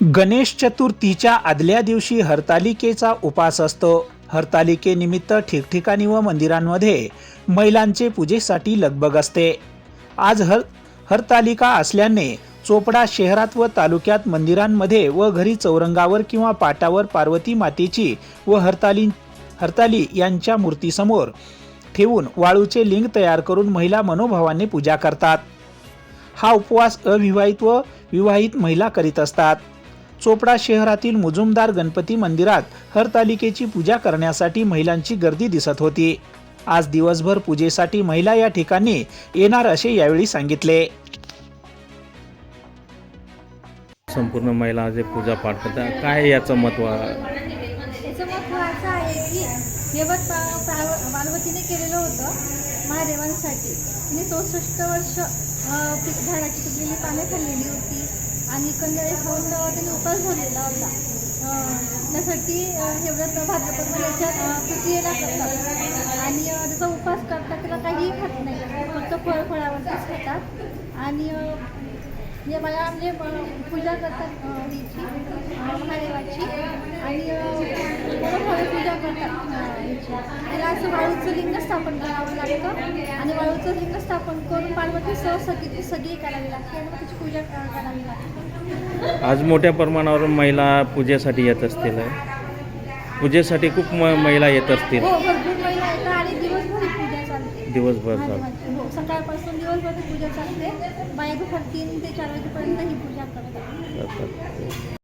गणेश चतुर्थीच्या आदल्या दिवशी हरतालिकेचा उपास असतो. हरतालिकेनिमित्त ठिकठिकाणी व मंदिरांमध्ये महिलांचे पूजेसाठी लगबग असते. आज हर हरतालिका असल्याने चोपडा शहरात व तालुक्यात मंदिरांमध्ये व घरी चौरंगावर किंवा पाटावर पार्वती मातेची व हरताली हरताली यांच्या मूर्तीसमोर ठेवून वाळूचे लिंग तयार करून महिला मनोभावाने पूजा करतात. हा उपवास अविवाहित व विवाहित महिला करीत असतात. चोपडा शहरातील मुजुमदार गणपती मंदिरात हरतालिकेची पूजा करण्यासाठी महिलांची गर्दी दिसत होती. आज दिवसभर पूजेसाठी महिला या ठिकाणी येणार असे यावेळी सांगितले. संपूर्ण महिला जे पूजापाठ करतात काय याचं महत्त्व याचं महत्त्व असं आहे की हे व्रत पा- पार्व- पार्वतीने केलेलं होतं महादेवांसाठी. तिने चौसष्ट वर्ष झाडाची पिकलेली पाने खाल्लेली होती. आणि कन्याळी खाऊन त्यांनी उपास धरलेला होता. त्यासाठी अं, हे व्रत भाद्रपद महिन्याच्या तृतीयेला करतात. आणि त्याचा उपास करतात त्याला काहीही खात नाही. फक्त फळ फळावरतीच खातात. आणि म्हणजे मला म्हणजे पूजा करतात महादेवाची. आणि पूजा करतात. त्याला असं वाळूचं लिंग स्थापन करावं लागतं. आणि वाळूचं लिंग स्थापन करून पार्वतीसह सगळी सगळी करावी लागते आणि पूजा करावी लागते. आज मोठ्या प्रमाणावर महिला पूजेसाठी येत असतील. पूजेसाठी खूप महिला येत असतील. हो भरपूर महिला येतात आणि दिवसभर ही पूजा चालते. दिवसभर चालते. महादेवाची. हो सकाळपासून दिवसभर पूजा चालते. बाया दुपार तीन ते चार वाजेपर्यंत ही पूजा करतात.